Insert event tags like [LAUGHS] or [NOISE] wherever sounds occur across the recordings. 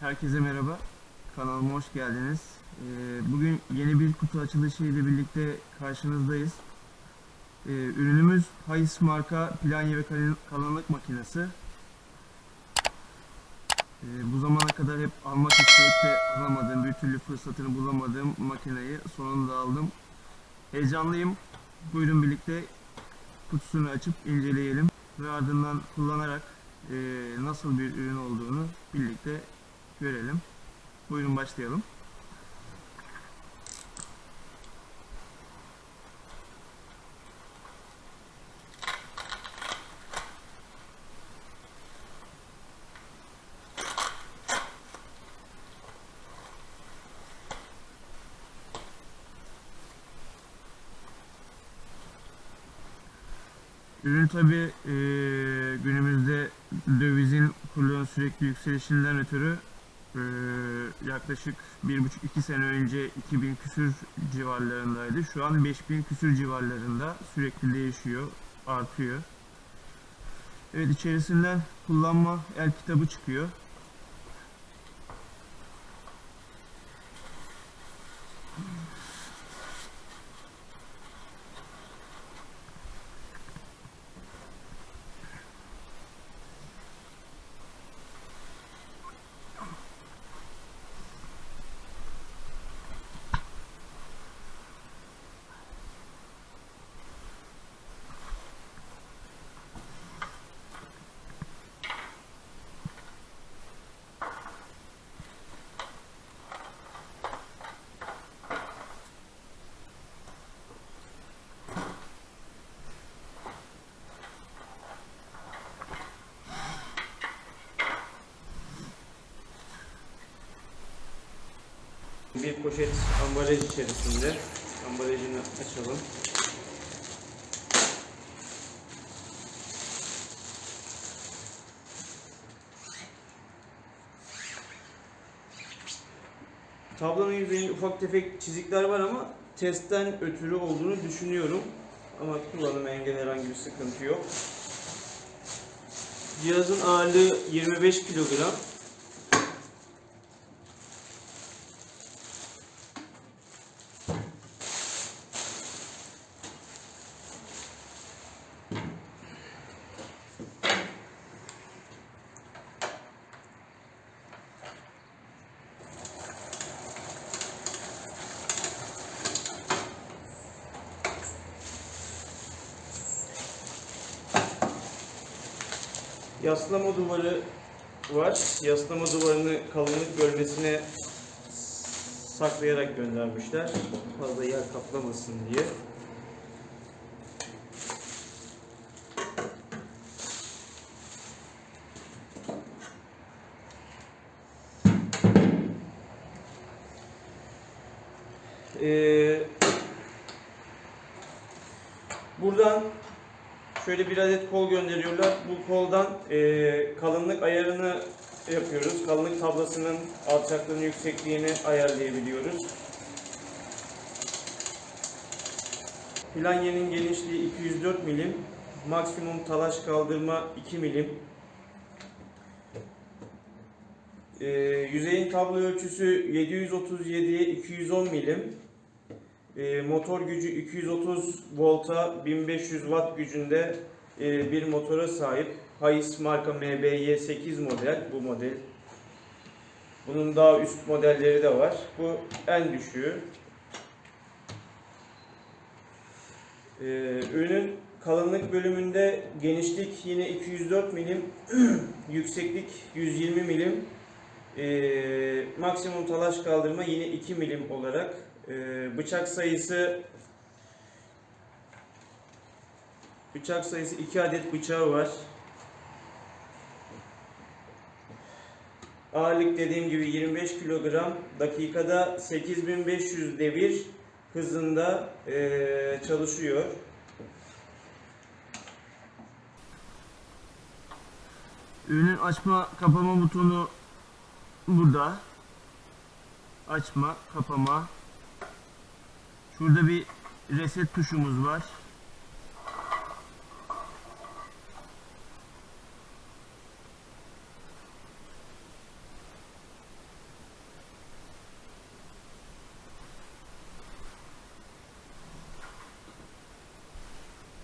Herkese merhaba. Kanalıma hoş geldiniz. Ee, Bugün yeni bir kutu açılışı ile birlikte karşınızdayız. Ee, Ürünümüz Hayes marka planya ve kalın- kalınlık makinesi. Ee, Bu zamana kadar hep almak isteyip de alamadığım, bir türlü fırsatını bulamadığım makineyi sonunda aldım. Heyecanlıyım. Buyurun birlikte kutusunu açıp inceleyelim ve ardından kullanarak nasıl bir ürün olduğunu birlikte görelim. Buyurun başlayalım. Ürün tabi günümüzde dövizin kurunun sürekli yükselişinden ötürü e, yaklaşık 1,5-2 sene önce 2000 küsür civarlarındaydı. Şu an 5000 küsür civarlarında sürekli değişiyor, artıyor. Evet içerisinden kullanma el kitabı çıkıyor. Bir poşet ambalaj içerisinde. Ambalajını açalım. Tablonun yüzeyinde ufak tefek çizikler var ama testten ötürü olduğunu düşünüyorum. Ama kullanıma engel herhangi bir sıkıntı yok. Cihazın ağırlığı 25 kilogram. Yaslama duvarı var. Yaslama duvarını kalınlık bölmesine saklayarak göndermişler. Fazla yer kaplamasın diye. Ee, buradan Şöyle bir adet kol gönderiyorlar. Bu koldan e, kalınlık ayarını yapıyoruz. Kalınlık tablasının alçaklığını, yüksekliğini ayarlayabiliyoruz. Planyenin genişliği 204 milim. Maksimum talaş kaldırma 2 milim. E, yüzeyin tablo ölçüsü 737'ye 210 milim. E, motor gücü 230 volta 1500 watt gücünde e, bir motora sahip. Hayes marka MBY8 model bu model. Bunun daha üst modelleri de var. Bu en düşüğü. E, ürünün kalınlık bölümünde genişlik yine 204 milim, [CLEARS THROAT] yükseklik 120 milim, e, maksimum talaş kaldırma yine 2 milim olarak ee, bıçak sayısı bıçak sayısı 2 adet bıçağı var. Ağırlık dediğim gibi 25 kilogram. Dakikada 8500 devir hızında ee, çalışıyor. Ürünün açma kapama butonu burada. Açma, kapama, Şurada bir reset tuşumuz var.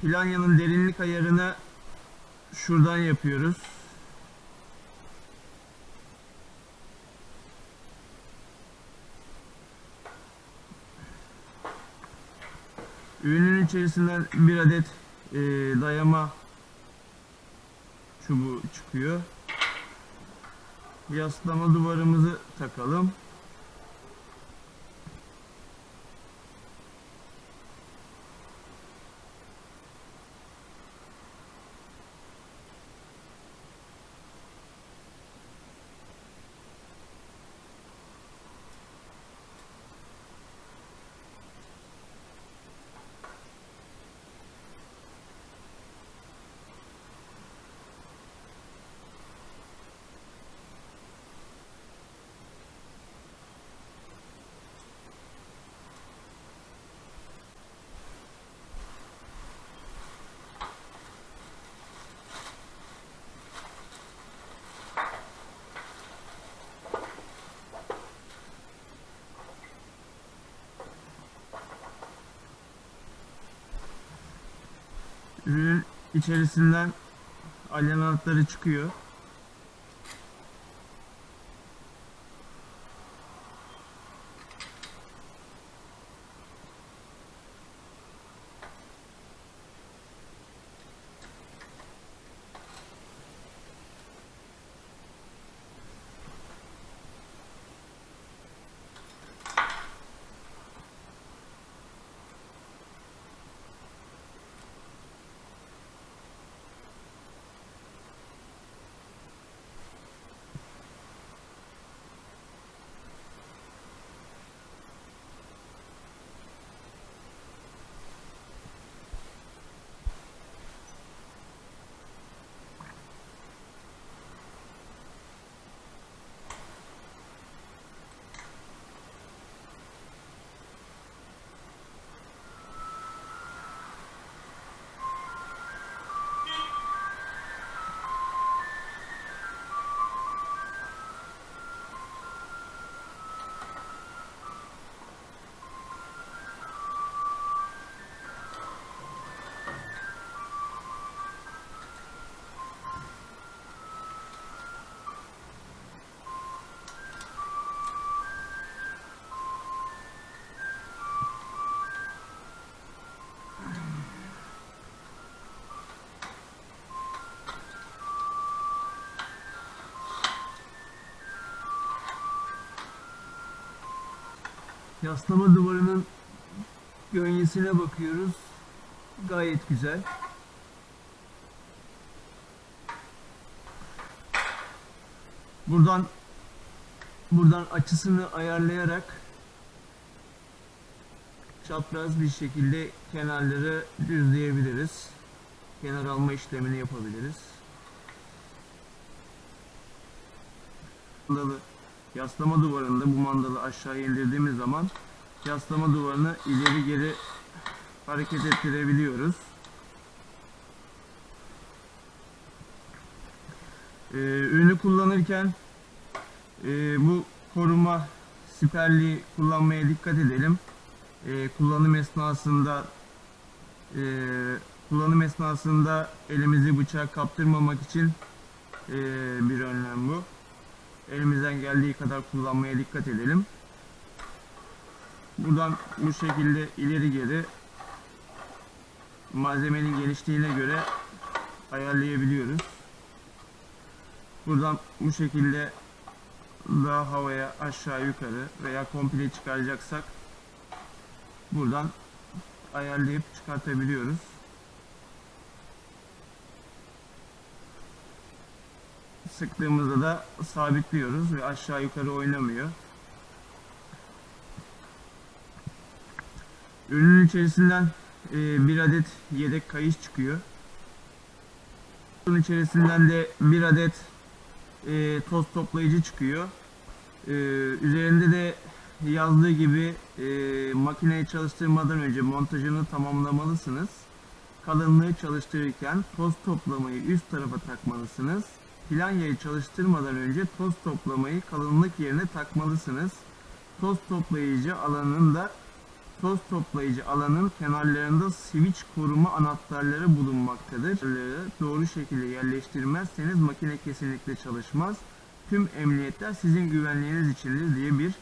Planyanın derinlik ayarını şuradan yapıyoruz. Ürünün içerisinden bir adet e, dayama çubuğu çıkıyor. Yaslama duvarımızı takalım. Ürünün içerisinden alyan anahtarı çıkıyor. Yaslama duvarının gönyesine bakıyoruz. Gayet güzel. Buradan buradan açısını ayarlayarak çapraz bir şekilde kenarları düzleyebiliriz. Kenar alma işlemini yapabiliriz. Mandalı yaslama duvarında bu mandalı aşağı indirdiğimiz zaman yaslama duvarını ileri geri hareket ettirebiliyoruz. Ee, ürünü kullanırken e, bu koruma siperliği kullanmaya dikkat edelim. Ee, kullanım esnasında e, kullanım esnasında elimizi bıçağa kaptırmamak için e, bir önlem bu. Elimizden geldiği kadar kullanmaya dikkat edelim. Buradan bu şekilde ileri geri malzemenin genişliğine göre ayarlayabiliyoruz. Buradan bu şekilde daha havaya aşağı yukarı veya komple çıkaracaksak buradan ayarlayıp çıkartabiliyoruz. Sıktığımızda da sabitliyoruz ve aşağı yukarı oynamıyor. Ürünün içerisinden e, bir adet yedek kayış çıkıyor. Bunun içerisinden de bir adet e, toz toplayıcı çıkıyor. E, üzerinde de yazdığı gibi e, makineyi çalıştırmadan önce montajını tamamlamalısınız. Kalınlığı çalıştırırken toz toplamayı üst tarafa takmalısınız. Planyayı çalıştırmadan önce toz toplamayı kalınlık yerine takmalısınız. Toz toplayıcı alanının da Toz toplayıcı alanın kenarlarında switch koruma anahtarları bulunmaktadır. Doğru şekilde yerleştirmezseniz makine kesinlikle çalışmaz. Tüm emniyetler sizin güvenliğiniz içindir diye bir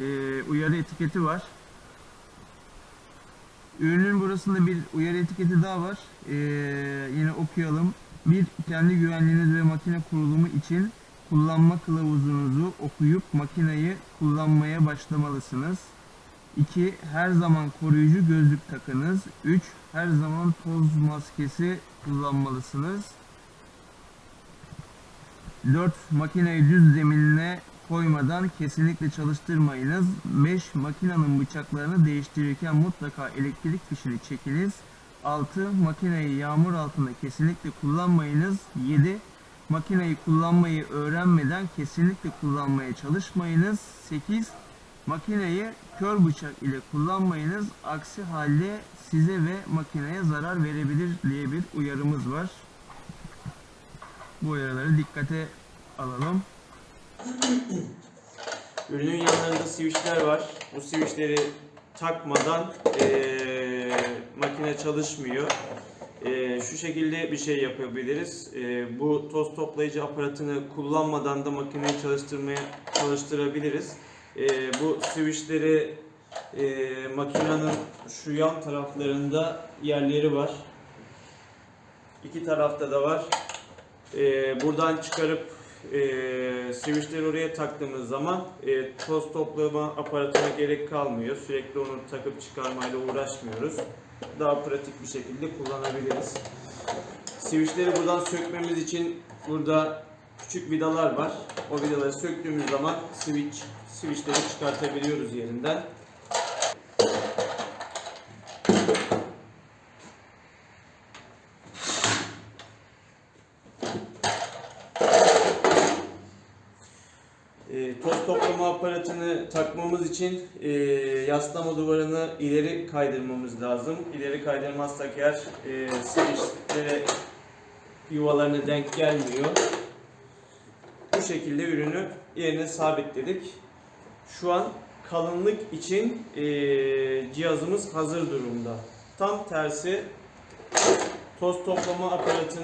e, uyarı etiketi var. Ürünün burasında bir uyarı etiketi daha var. Ee, yine okuyalım. Bir, kendi güvenliğiniz ve makine kurulumu için kullanma kılavuzunuzu okuyup makineyi kullanmaya başlamalısınız. 2. Her zaman koruyucu gözlük takınız. 3. Her zaman toz maskesi kullanmalısınız. 4. Makineyi düz zeminine koymadan kesinlikle çalıştırmayınız. 5. Makinenin bıçaklarını değiştirirken mutlaka elektrik fişini çekiniz. 6. Makineyi yağmur altında kesinlikle kullanmayınız. 7. Makineyi kullanmayı öğrenmeden kesinlikle kullanmaya çalışmayınız. 8. Makineyi kör bıçak ile kullanmayınız. Aksi halde size ve makineye zarar verebilir diye bir uyarımız var. Bu uyarıları dikkate alalım. Ürünün yanlarında switchler var. Bu switchleri takmadan eee, makine çalışmıyor. Eee, şu şekilde bir şey yapabiliriz. Eee, bu toz toplayıcı aparatını kullanmadan da makineyi çalıştırmaya çalıştırabiliriz. Eee, bu switchleri eee makinenin şu yan taraflarında yerleri var. İki tarafta da var. Eee, buradan çıkarıp e, switchleri oraya taktığımız zaman e, toz toplama aparatına gerek kalmıyor. Sürekli onu takıp çıkarmayla uğraşmıyoruz. Daha pratik bir şekilde kullanabiliriz. Switchleri buradan sökmemiz için burada küçük vidalar var. O vidaları söktüğümüz zaman switch switchleri çıkartabiliyoruz yerinden. E, toz toplama aparatını takmamız için e, yaslama duvarını ileri kaydırmamız lazım. İleri kaydırmazsak eğer e, switchlere yuvalarına denk gelmiyor. Bu şekilde ürünü yerine sabitledik. Şu an kalınlık için e, cihazımız hazır durumda. Tam tersi toz toplama aparatını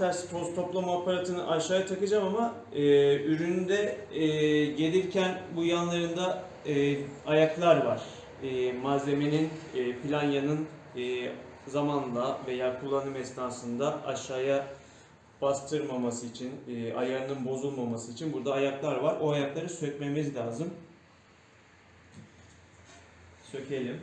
tersi toz toplama aparatını aşağıya takacağım ama e, üründe e, gelirken bu yanlarında e, ayaklar var. E, malzemenin e, planyanın e, zamanla veya kullanım esnasında aşağıya bastırmaması için, e, ayarının bozulmaması için burada ayaklar var. O ayakları sökmemiz lazım. Sökelim.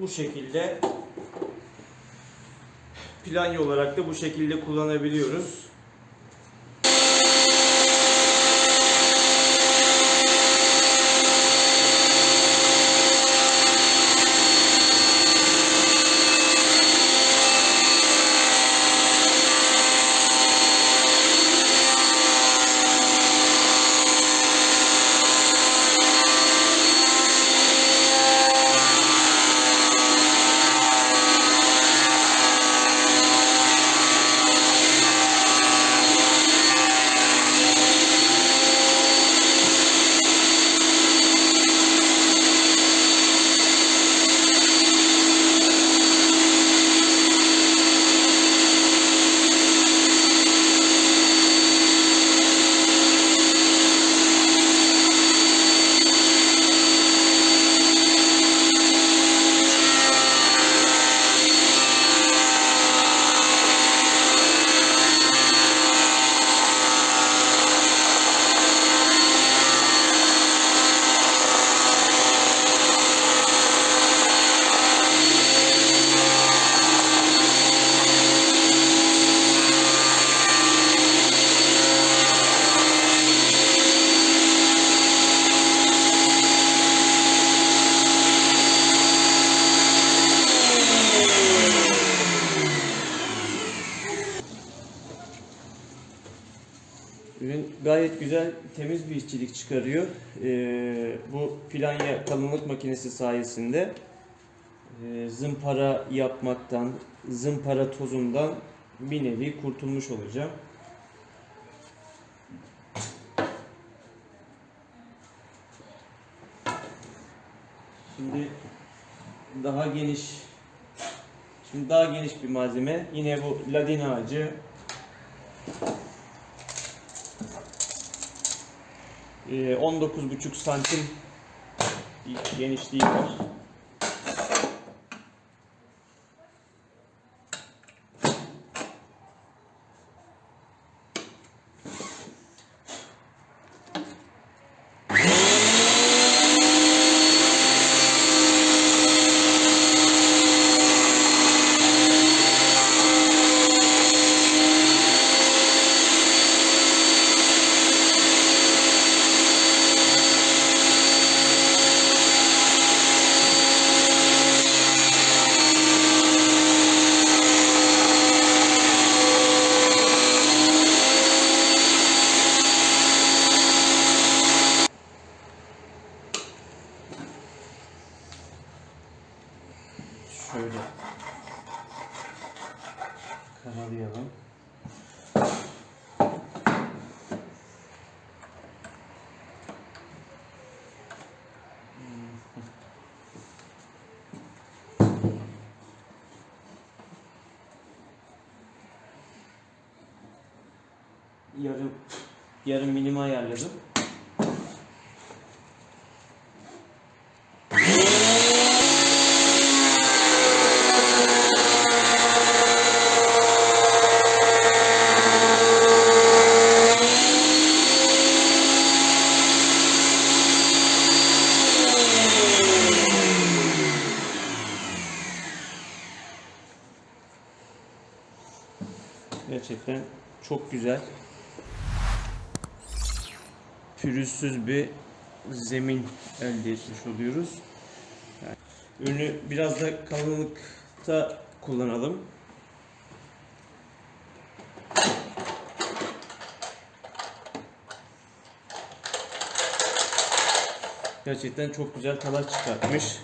Bu şekilde planya olarak da bu şekilde kullanabiliyoruz. Güzel, temiz bir işçilik çıkarıyor. Ee, bu planya kalınlık makinesi sayesinde e, zımpara yapmaktan, zımpara tozundan bir nevi kurtulmuş olacağım. Şimdi daha geniş Şimdi daha geniş bir malzeme. Yine bu ladin ağacı. 19,5 santim bir genişliği var. Şöyle karalayalım. Yarım yarım milime ayarladım. Gerçekten çok güzel. Pürüzsüz bir zemin elde etmiş oluyoruz. Yani ürünü biraz da kalınlıkta kullanalım. Gerçekten çok güzel talaş çıkartmış.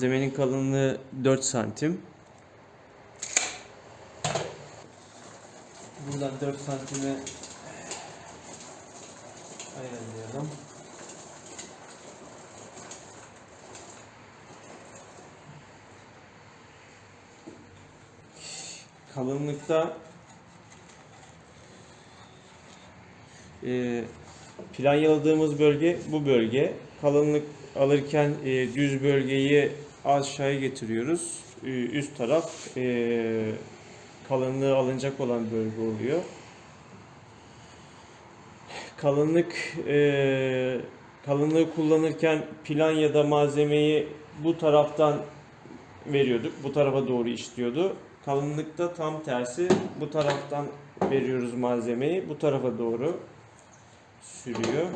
Malzemenin kalınlığı 4 santim. Buradan 4 santime ayarlayalım. Kalınlıkta e, plan yaladığımız bölge bu bölge. Kalınlık alırken e, düz bölgeyi aşağıya getiriyoruz. Üst taraf e, kalınlığı alınacak olan bölge oluyor. Kalınlık e, kalınlığı kullanırken plan ya da malzemeyi bu taraftan veriyorduk. Bu tarafa doğru işliyordu. Kalınlıkta tam tersi bu taraftan veriyoruz malzemeyi. Bu tarafa doğru sürüyor.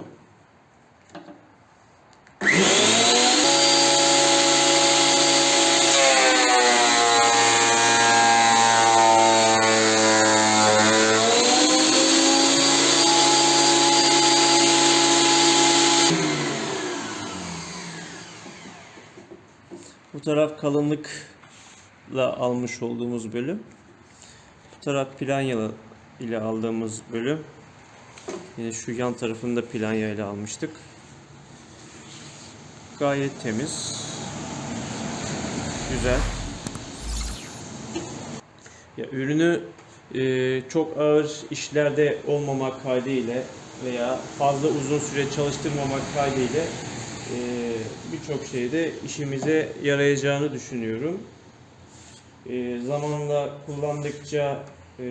Taraf kalınlıkla almış olduğumuz bölüm. Bu taraf planya ile aldığımız bölüm. Yine şu yan tarafını da planya ile almıştık. Gayet temiz. Güzel. Ya ürünü e, çok ağır işlerde olmamak kaydıyla veya fazla uzun süre çalıştırmamak kaydıyla birçok şeyde işimize yarayacağını düşünüyorum. E, zamanla kullandıkça e,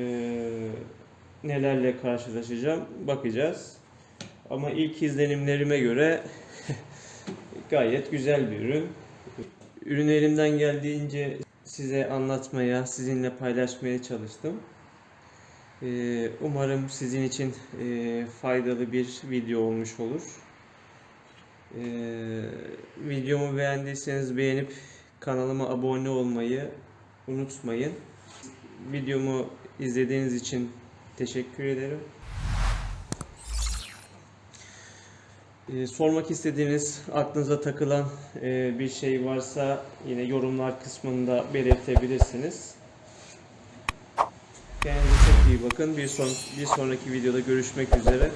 nelerle karşılaşacağım bakacağız. Ama ilk izlenimlerime göre [LAUGHS] gayet güzel bir ürün. ürünü elimden geldiğince size anlatmaya, sizinle paylaşmaya çalıştım. Ee, umarım sizin için e, faydalı bir video olmuş olur. Ee, videomu beğendiyseniz beğenip kanalıma abone olmayı unutmayın. Videomu izlediğiniz için teşekkür ederim. Ee, sormak istediğiniz, aklınıza takılan e, bir şey varsa yine yorumlar kısmında belirtebilirsiniz. Kendinize çok iyi bakın. Bir, son, bir sonraki videoda görüşmek üzere.